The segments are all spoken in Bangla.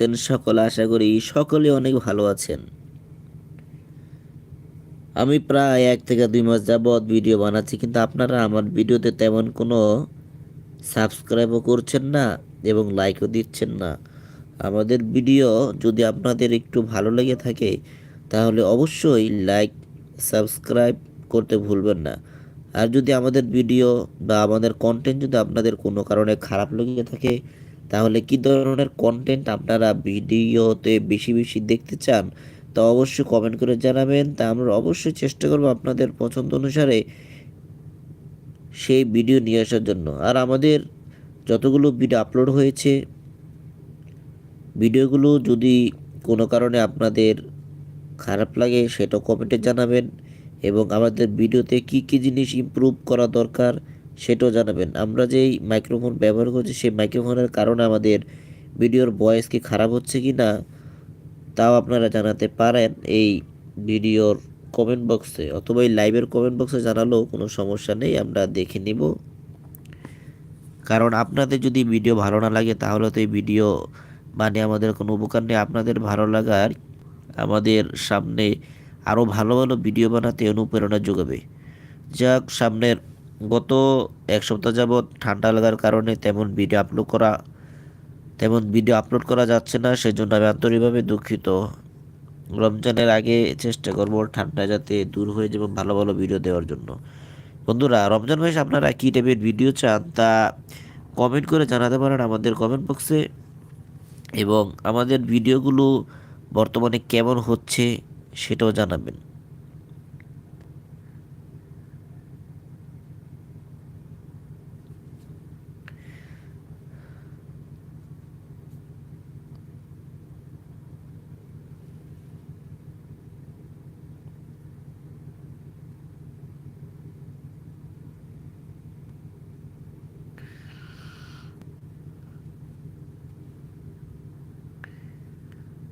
আছেন সকলে আশা করি সকলে অনেক ভালো আছেন। আমি প্রায় এক থেকে দুই মাস যাবৎ ভিডিও বানাচ্ছি, কিন্তু আপনারা আমার ভিডিওতে তেমন কোনো সাবস্ক্রাইবও করছেন না এবং লাইকও দিচ্ছেন না। আমাদের ভিডিও যদি আপনাদের একটু ভালো লেগে থাকে, তাহলে অবশ্যই লাইক, সাবস্ক্রাইব করতে ভুলবেন না। আর যদি আমাদের ভিডিও বা আমাদের কন্টেন্ট যদি আপনাদের কোনো কারণে খারাপ লেগে থাকে তাহলে কি ধরনের কন্টেন্ট আপনারা ভিডিওতে বেশি বেশি দেখতে চান? তা অবশ্যই কমেন্ট করে জানাবেন। তা আমরা অবশ্যই চেষ্টা করব আপনাদের পছন্দ অনুসারে সেই ভিডিও নিয়ে আসার জন্য। আর আমাদের যতগুলো ভিডিও আপলোড হয়েছে, ভিডিওগুলো যদি কোনো কারণে আপনাদের খারাপ লাগে সেটা কমেন্টে জানাবেন। এবং আমাদের ভিডিওতে কি কি জিনিস ইমপ্রুভ করা দরকার সেটাও জানাবেন। আমরা যেই মাইক্রোফোন ব্যবহার করছি, সেই মাইক্রোফোনের কারণে আমাদের ভিডিওর ভয়েস কি খারাপ হচ্ছে কি না, তাও আপনারা জানাতে পারেন এই ভিডিওর কমেন্ট বক্সে অথবা এই লাইভের কমেন্ট বক্সে জানালেও কোনো সমস্যা নেই, আমরা দেখে নিব। কারণ আপনাদের যদি ভিডিও ভালো না লাগে, তাহলে তো এই ভিডিও মানে আমাদের কোনো উপকার নেই। আপনাদের ভালো লাগার আমাদের সামনে আরও ভালো ভালো ভিডিও বানাতে অনুপ্রেরণা যোগাবে। যাক, সামনের গত এক সপ্তাহ যাবৎ ঠান্ডা লাগার কারণে তেমন ভিডিও আপলোড করা, তেমন ভিডিও আপলোড করা যাচ্ছে না, সেজন্য আমি আন্তরিকভাবে দুঃখিত। রমজানের আগে চেষ্টা করব ঠান্ডা যাতে দূর হয়ে যাবে ভালো ভালো ভিডিও দেওয়ার জন্য। বন্ধুরা, রমজান মাস আপনারা কী টাইপের ভিডিও চান তা কমেন্ট করে জানাতে পারেন আমাদের কমেন্ট বক্সে এবং আমাদের ভিডিওগুলো বর্তমানে কেমন হচ্ছে সেটাও জানাবেন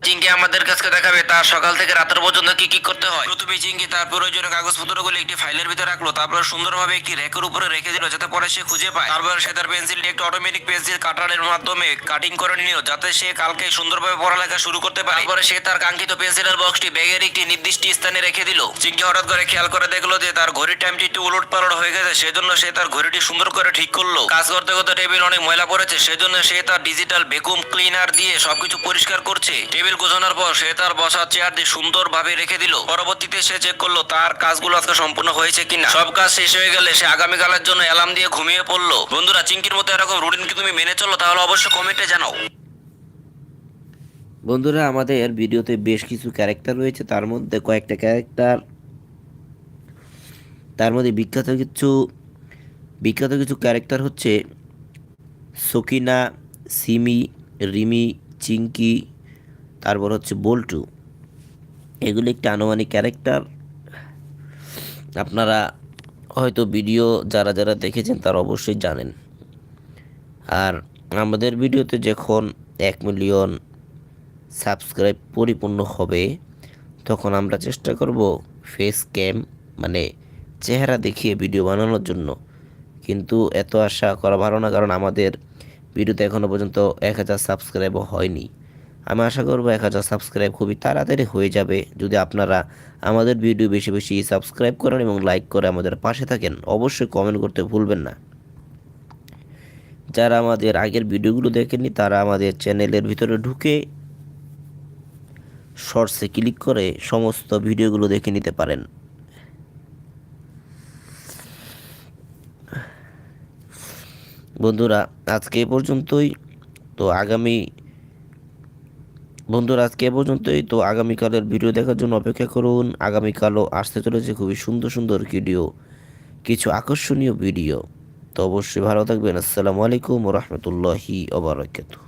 চিঙ্কি আমাদের কাছে দেখাবে তার সকাল থেকে রাতের পর্যন্ত কি কি করতে হয়? প্রথমে চিঙ্কি তার প্রয়োজনীয় কাগজপত্রগুলো একটি ফাইলের ভিতরে রাখল, তারপর সুন্দরভাবে একটি র্যাকের উপরে রেখে দিল, যাতে পরে সে খুঁজে পায়। তারপর সে তার পেন্সিলটি একটি অটোমেটিক পেন্সিল কাটারের মাধ্যমে কাটিং করে নিল, যাতে সে কালকে সুন্দরভাবে পড়ালেখা শুরু করতে পারে। তারপরে সে তার কাঙ্ক্ষিত পেন্সিলের বক্সটি ব্যাগের একটি নির্দিষ্ট স্থানে রেখে দিল। চিঙ্কি হঠাৎ করে খেয়াল করে দেখল যে তার ঘড়ির টাইমটি একটু উলট পালট হয়ে গেছে, সেজন্য সে তার ঘড়িটি সুন্দর করে ঠিক করল। কাজ করতে করতে টেবিল অনেক ময়লা পড়েছে, সেজন্য সে তার ডিজিটাল ভ্যাকুম ক্লিনার দিয়ে সবকিছু পরিষ্কার করছে। টেবিল গোছানোর পর সে তার বসার চেয়ার দিয়ে সুন্দরভাবে রেখে দিল। পরবর্তীতে সে চেক করল, তার কাজগুলো আজকে সম্পূর্ণ হয়েছে কিনা। সব কাজ শেষ হয়ে গেলে সে আগামীকালের জন্য অ্যালার্ম দিয়ে ঘুমিয়ে পড়ল। বন্ধুরা, চিঙ্কির মতো এরকম রুটিন কি তুমি মেনে চলো? তাহলে অবশ্যই কমেন্টে জানাও। বন্ধুরা, আমাদের ভিডিওতে বেশ কিছু ক্যারেক্টার রয়েছে। তার মধ্যে কয়েকটা ক্যারেক্টার তার মধ্যে বিখ্যাত কিছু বিখ্যাত কিছু ক্যারেক্টার হচ্ছে সকিনা, সিমি, রিমি, চিঙ্কি তারপর হচ্ছে বল্টু। এগুলি একটি আনুমানিক ক্যারেক্টার। আপনারা হয়তো ভিডিও যারা যারা দেখেছেন তারা অবশ্যই জানেন। আর আমাদের ভিডিওতে যখন এক মিলিয়ন সাবস্ক্রাইব পরিপূর্ণ হবে, তখন আমরা চেষ্টা করব ফেস ক্যাম মানে চেহারা দেখিয়ে ভিডিও বানানোর জন্য। কিন্তু এত আশা করা ভালো না, কারণ আমাদের ভিডিওতে এখনও পর্যন্ত এক হাজার সাবস্ক্রাইবও হয়নি। আমি আশা করব এক হাজার সাবস্ক্রাইব খুবই তাড়াতাড়ি হয়ে যাবে। যদি আপনারা আমাদের ভিডিও বেশি বেশি সাবস্ক্রাইব করেন এবং লাইক করে আমাদের পাশে থাকেন, অবশ্যই কমেন্ট করতে ভুলবেন না। যারা আমাদের আগের ভিডিওগুলো দেখেননি, তারা আমাদের চ্যানেলের ভিতরে ঢুকে শর্টসে ক্লিক করে সমস্ত ভিডিওগুলো দেখে নিতে পারেন। বন্ধুরা, আজকে এ পর্যন্তই। তো আগামী বন্ধুরা, আজকে এ পর্যন্তই। তো আগামীকালের ভিডিও দেখার জন্য অপেক্ষা করুন। আগামীকালও আসতে চলেছে খুবই সুন্দর সুন্দর ভিডিও কিছু আকর্ষণীয় ভিডিও তো অবশ্যই ভালো থাকবেন। আসসালামু আলাইকুম রহমতুল্লাহি ওবরাকাতুহ